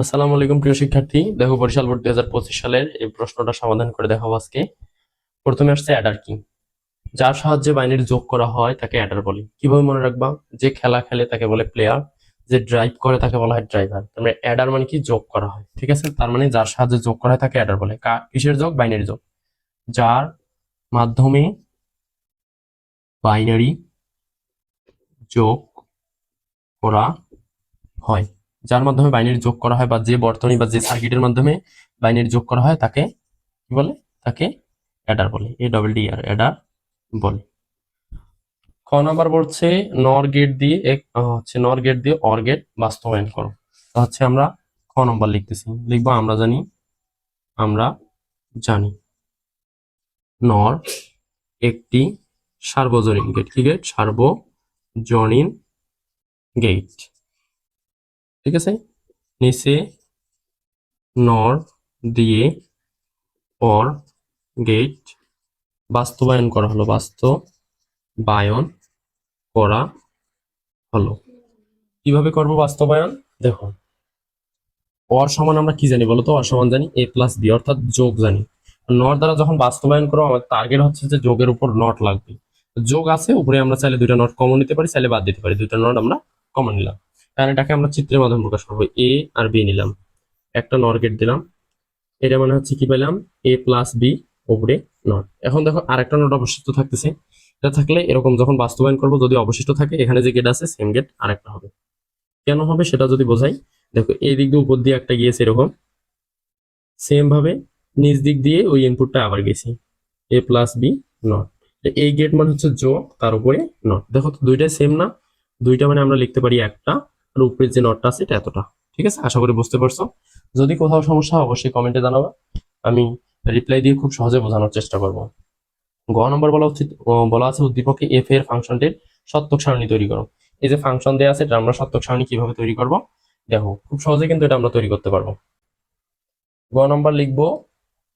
আসসালামু আলাইকুম, প্রিয় শিক্ষার্থী। দেখো, বরিশাল বোর্ড দুই হাজার পঁচিশ সালের এই প্রশ্নটা সমাধান করে দেখাবো আজকে। প্রথমে আসছে অ্যাডার কি যার সাহায্যে বাইনারি যোগ করা হয়, তাকে অ্যাডার বলে। কীভাবে মনে রাখবা? যে খেলা খেলে তাকে বলে প্লেয়ার যে ড্রাইভ করে তাকে বলা হয় ড্রাইভার তার মানে অ্যাডার মানে কি? যোগ করা হয়, ঠিক আছে? তার মানে যার সাহায্যে যোগ করা হয়, তাকে অ্যাডার বলে। কিসের যোগ? বাইনারি যোগ। যার মাধ্যমে বাইনারি যোগ করা হয়। যার মাধ্যমে বাইনারি যোগ করা হয় বা যে বর্তনী বা যে সার্কিটের মাধ্যমে বাইনারি যোগ করা হয় তাকে কি বলে? তাকে অ্যাডার বলে। A double D R adder বলে। খ নাম্বার বলছে নর গেট দিয়ে এক হচ্ছে নর গেট দিয়ে অর গেট বাস্তবায়ন করো। তো হচ্ছে আমরা খ নম্বর লিখতেছি। লিখব, আমরা জানি আমরা জানি। নর একটি সার্বজনীন গেট কি গেট সার্বজনীন গেট ঠিক আছে? নিচে নর দিয়ে অর গেট বাস্তবায়ন করা হলো, বাস্তবায়ন করা হলো। কীভাবে করব বাস্তবায়ন? দেখো, অর সমান আমরা কি জানি বলতো? অর সমান জানি এ প্লাস বি অর্থাৎ যোগ জানি। নর দ্বারা যখন বাস্তবায়ন করব আমার টার্গেট হচ্ছে যে যোগের উপর নট লাগবে। যোগ আছে, উপরে আমরা চাইলে দুইটা নট কমন নিতে পারি, চাইলে বাদ দিতে পারি। দুইটা নট আমরা কমন নিলাম। কারণ এটাকে আমরা চিত্রের মাধ্যমে প্রকাশ করব। এ আর বি নিলাম। একটা নর গেট দিলাম। এটা মানে হচ্ছে কি পেলাম? এ প্লাস বি উপরে নট এখন দেখো আরেকটা নট অবশিষ্ট থাকতেছে। এটা থাকলে এরকম যখন বাস্তবায়ন করব, যদি অবশিষ্ট থাকে, এখানে যে গেট আছে সেম গেট আরেকটা হবে। কেন হবে সেটা যদি বোঝাই, দেখো এই দিক দিয়ে উপর দিয়ে একটা গিয়েছে এরকম। সেম ভাবে নিচ দিক দিয়ে ওই ইনপুটটা আবার গেছে। এ প্লাস বি নট এই গেট মানে হচ্ছে যোগ, তার উপরে নট দেখো তো দুইটাই সেম না। দুইটা মানে আমরা লিখতে পারি একটা। আর উপরে যে নটটা আছে, এটা এতটা। ঠিক আছে? আশা করি বুঝতে পারছ। যদি কোথাও সমস্যা হয়, অবশ্যই কমেন্টে জানাবা। আমি রিপ্লাই দিয়ে খুব সহজে বোঝানোর চেষ্টা করব। গ নম্বর বলা উচিত বলা আছে উদ্দীপকে এফ এর ফাংশনটির সত্যক সারণী তৈরি করো। এই যে ফাংশন দেওয়া আছে, এটা আমরা সত্যক সারণী কীভাবে তৈরি করব? দেখো, খুব সহজে কিন্তু এটা আমরা তৈরি করতে পারব। গ নম্বর লিখব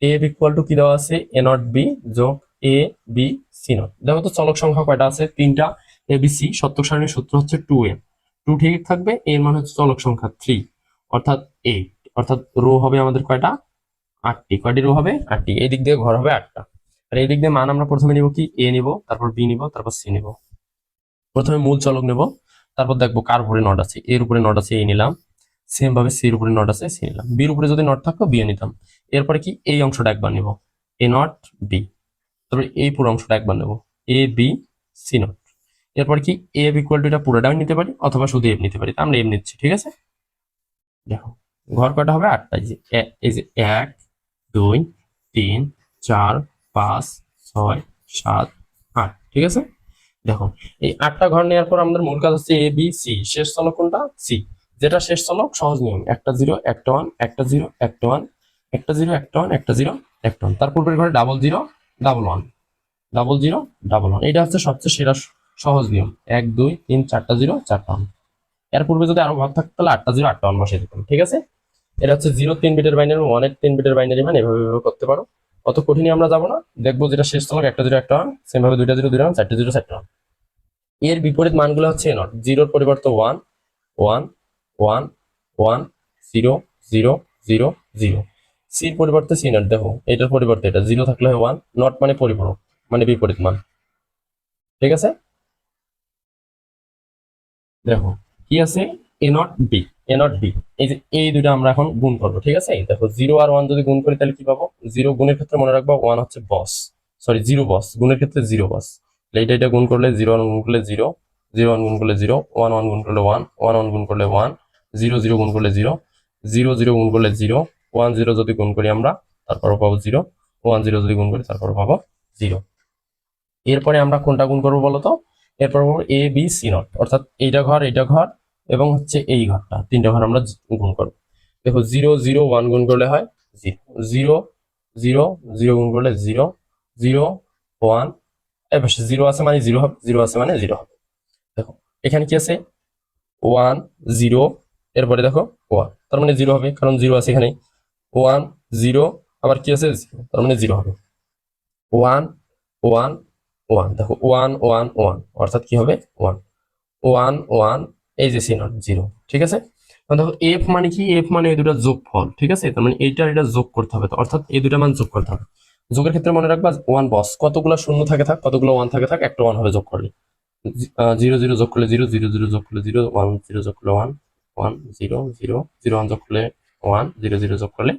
এ ইকুয়াল টু কি দেওয়া আছে? এ নট বি যোগ এ বি সি নট দেখো তো চলক সংখ্যা কয়টা আছে? তিনটা এ বি সি সত্যক সারণীর সূত্র হচ্ছে টু এ টু ঠিক থাকবে, এর মানে হচ্ছে চলক সংখ্যা থ্রি অর্থাৎ এইট অর্থাৎ রো হবে আমাদের কয়টা? আটটি। কয়টি রো হবে? আটটি। এই দিক দিয়ে ঘর হবে আটটা। আর এই দিক দিয়ে মান আমরা প্রথমে নিব কি? এ নিব, তারপর বি নিব, তারপর সি নিব। প্রথমে মূল চলক নেব, তারপর দেখব কার উপরে নট আছে। এর উপরে নট আছে এ নিলাম। সেম ভাবে সির উপরে নট আছে সি নিলাম। বির উপরে যদি নট থাকতো বি নিতাম। এরপরে কি? এই অংশটা একবার নিব। এ নট বি তারপরে এই পুরো অংশটা একবার নেব। এ বি সি নট এরপর কি এ ইকুয়াল টু এটা পুরোটাও নিতে পারি অথবা শুধু এফ নিতে পারি আমরা এফ নিচ্ছি, ঠিক আছে? দেখো, ঘর কয়টা হবে আটটা, এই যে এক, দুই, তিন, চার, পাঁচ, ছয়, সাত, আট, ঠিক আছে? দেখো, এই আটটা ঘর নেওয়ার পর আমাদের মূল কাজ হচ্ছে এ বি সি শেষ চলক কোনটা? সি যেটা শেষ চলক, সহজ নিয়ম, একটা জিরো একটা ওয়ান একটা জিরো একটা ওয়ান একটা জিরো একটা ওয়ান একটা জিরো একটা ওয়ান তার পূর্বের ঘরে double zero double one double zero double one এটা হচ্ছে সবচেয়ে সেরা সহজ নিয়ম। এক, দুই, তিন, চারটা জিরো, চারটা ওয়ানের পূর্বে যদি আরও ভাগ থাকতো তাহলে আটটা জিরো, আটটা ওয়ান বসে দিতাম, ঠিক আছে? এটা হচ্ছে জিরো, তিন বিটের বাইনারি ওয়ানের তিন বিটের বাইনারি মানে এভাবে করতে পারো। অত কঠিনই আমরা যাব না। দেখব যেটা শেষ চলক একটা জিরো, একটা ওয়ান সেম ভাবে দুইটা জিরো, দুইটা ওয়ান চারটে জিরো, চারটা ওয়ানের বিপরীত মানগুলো হচ্ছে নট জিরোর পরিবর্তে one one one one zero zero zero zero সির পরিবর্তে সি নট দেখো, এটার পরিবর্তে এটা। জিরো থাকলে হয় ওয়ান নট মানে পরিপূরক মানে বিপরীত মান। ঠিক আছে? দেখো, কি আছে? A not B A not B এই যে এই দুটো আমরা এখন গুণ করব, ঠিক আছে? দেখো জিরো আর ওয়ান যদি গুণ করি, তাহলে কি পাবো? জিরো গুণের ক্ষেত্রে মনে রাখব ওয়ান হচ্ছে বস সরি জিরো বস গুণের ক্ষেত্রে জিরো বস এইটা এটা গুণ করলে জিরো ওয়ান গুণ করলে জিরো জিরো ওয়ান গুণ করলে জিরো ওয়ান ওয়ান গুণ করলে ওয়ান ওয়ান ওয়ান গুণ করলে ওয়ান জিরো জিরো গুণ করলে জিরো জিরো জিরো গুণ করলে জিরো ওয়ান জিরো যদি গুণ করি আমরা, তারপরও পাবো জিরো ওয়ান জিরো যদি গুণ করি, তারপরও পাবো জিরো এরপরে আমরা কোনটা গুণ করব বলতো এরপর এ বি সি নট অর্থাৎ এইটা ঘর এইটা ঘর এবং হচ্ছে এই ঘরটা। তিনটা ঘর আমরা গুণ করব। দেখো জিরো জিরো ওয়ান গুণ করলে হয় জিরো জিরো জিরো গুণ করলে জিরো জিরো ওয়ান এবার জিরো আছে মানে জিরো হবে জিরো আছে মানে জিরো হবে। দেখো, এখানে কি আছে? ওয়ান জিরো এরপরে দেখো ওয়ান তার মানে জিরো হবে, কারণ জিরো আছে এখানে ওয়ান জিরো আবার কি আছে? তার মানে জিরো হবে। ওয়ান ওয়ান ওয়ান দেখো ওয়ান ওয়ান ওয়ান অর্থাৎ কি হবে? ওয়ান ওয়ান ওয়ান এই যে সি নট জিরো ঠিক আছে? দেখো এফ মানে কি? এফ মানে এই দুটা যোগ যোগফল, ঠিক আছে? তার মানে এইটা এটা যোগ করতে হবে তো, অর্থাৎ এই দুটা মান যোগ করতে হবে। যোগের ক্ষেত্রে মনে রাখবা ওয়ান বস কতগুলো শূন্য থাকে থাক, কতগুলো ওয়ান থাকে থাক, একটা ওয়ান হবে যোগ করলে। জিরো জিরো যোগ করলে জিরো জিরো জিরো যোগ করলে জিরো ওয়ান জিরো যোগ করলে one one zero zero zero one যোগ করলে ওয়ান জিরো জিরো যোগ করলে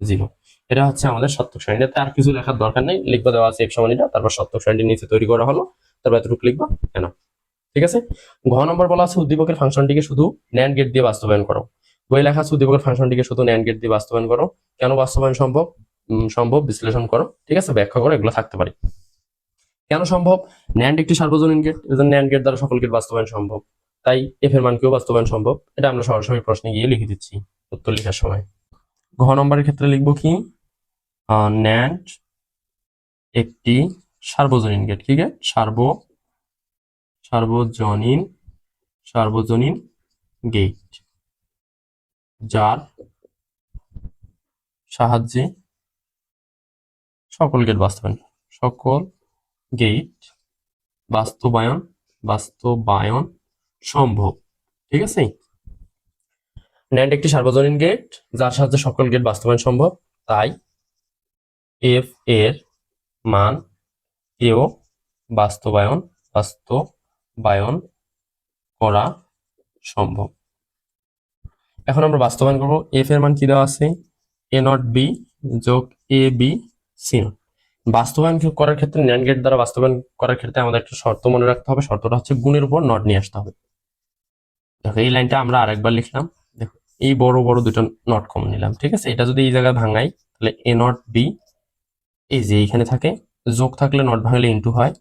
জিরো এটা হচ্ছে আমাদের সত্যক সারণী। এটাতে আর কিছু লেখার দরকার নেই। লিখবা দেওয়া আছে এক সমানিটা, তারপর সত্যক সারণীর নিচে তৈরি করা হলো। তারপর এতটুকু লিখবা, কেন? ঠিক আছে? ঘ নম্বর বলা আছে, উদ্দীপকের ফাংশনটিকে শুধু ন্যান্ড গেট দিয়ে বাস্তবায়ন করো। বই লেখা আছে, উদ্দীপকের ফাংশনটিকে শুধু ন্যান্ড গেট দিয়ে বাস্তবায়ন করো। কেন বাস্তবায়ন সম্ভব? সম্ভব, বিশ্লেষণ করো। ঠিক আছে? ব্যাখ্যা করো, এগুলো থাকতে পারে। কেন সম্ভব? ন্যান্ড একটি সার্বজনীন গেট ন্যান্ড গেট দ্বারা সকল গেট বাস্তবায়ন সম্ভব। তাই এফ এর মানকেও বাস্তবায়ন সম্ভব? এটা আমরা সরাসরি প্রশ্নে গিয়ে লিখে দিচ্ছি, উত্তর লেখার সময়। ঘ নম্বরের ক্ষেত্রে লিখব কি? ন্যান্ড একটি সার্বজনীন গেট কি গেট সার্ব, সার্বজনীন সার্বজনীন গেট যার সাহায্যে সকল গেট বাস্তবায়ন সকল গেট বাস্তবায়ন বাস্তবায়ন সম্ভব, ঠিক আছে? ন্যান্ড একটি সার্বজনীন গেট যার সাহায্যে সকল গেট বাস্তবায়ন সম্ভব, তাই এফ এর মান এও বাস্তবায়ন বাস্তবায়ন করা সম্ভব। এখন আমরা বাস্তবায়ন করব। এফ এর মান কি দেওয়া আছে? এ নট বি যোগ এ বি সি নট বাস্তবায়ন করার ক্ষেত্রে ন্যান্ড গেট দ্বারা বাস্তবায়ন করার ক্ষেত্রে আমাদের একটা শর্ত মনে রাখতে হবে। শর্তটা হচ্ছে গুণের উপর নট নিয়ে আসতে হবে। দেখো, এই লাইনটা আমরা আরেকবার লিখলাম। দেখো, এই বড় বড় দুটো নট কমন নিলাম, ঠিক আছে? এটা যদি এই জায়গায় ভাঙাই, তাহলে এ নট বি এই যে এইখানে থাকে, যোগ থাকলে নট ভাঙলে ইন্টু হয়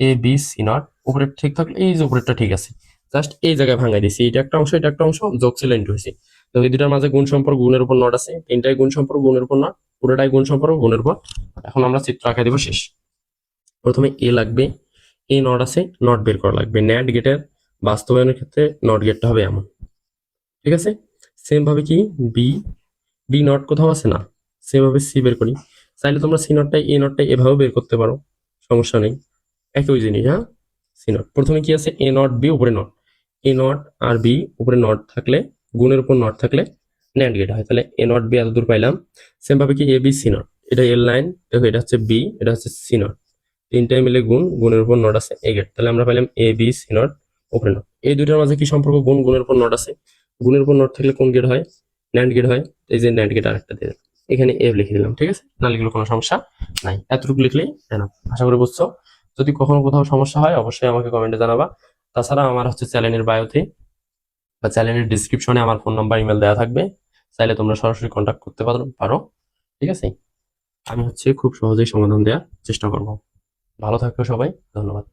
এ বি সি নট উপরে ঠিক থাকলে এই যে উপরেরটা ঠিক আছে। জাস্ট এই জায়গায় ভাঙাই দিছি, এটা একটা অংশ, এটা একটা অংশ, যোগ ছিল ইন্টু হয়েছে। তো এই দুটার মাঝে গুণ সম্পর্ক, গুণের উপর নট আছে, তিনটাই গুণ সম্পর্ক, গুণের উপর নট পুরোটাই গুণ সম্পর্ক, গুণের উপর। এখন আমরা চিত্র আঁকা দিব শেষ। প্রথমে এ লাগবে এ নট আছে নট বের করা লাগবে। ন্যান্ড গেটের বাস্তবায়নের ক্ষেত্রে নট গেটটা হবে এমন। ঠিক আছে? সেম ভাবে কি? বি বি নট কোথাও আছে না? সেম ভাবে সি বের করি। চাইলে তোমরা সি নটটাই এ নটটাই এভাবে বের করতে পারো, সমস্যা নেই। একই জিনিস হ্যাঁ? সি নট প্রথমে কি আছে? এ নট বি উপরে নট এ নট আর বি উপরে নট থাকলে, গুণের উপর নট থাকলে ন্যান্ড গেট হয়। তাহলে এ নট বি এত দূর পাইলাম। সেম ভাবে কি এ বি সি নট এটা এল লাইন দেখো এটা হচ্ছে বি এটা হচ্ছে সি নট তিনটাই মিলে গুণ, গুণের উপর নট আছে এ গেট তাহলে আমরা পাইলাম এ বি সি নট উপরে নট এই দুইটার মাঝে কি সম্পর্ক? গুণ, গুণের উপর নট আছে। গুণের উপর নট থাকলে কোন গেট হয়? ন্যান্ড গেট হয়। এই যে ন্যান্ড গেট আরেকটা দিয়ে। এখানে এফ লিখে দিলাম, ঠিক আছে? না লিখলে কোনো সমস্যা নাই। এতটুকু লিখলেই আশা করি বুঝছ? যদি কখনো কোথাও সমস্যা হয়, অবশ্যই আমাকে কমেন্টে জানাবা। তাছাড়া আমার হচ্ছে চ্যানেলের বায়োতে বা চ্যানেলের ডিসক্রিপশনে আমার ফোন নাম্বার ইমেল দেওয়া থাকবে। চাইলে তোমরা সরাসরি কন্ট্যাক্ট করতে পারো পারো, ঠিক আছে? আমি হচ্ছে খুব সহজেই সমাধান দেওয়ার চেষ্টা করব। ভালো থাকবে সবাই, ধন্যবাদ।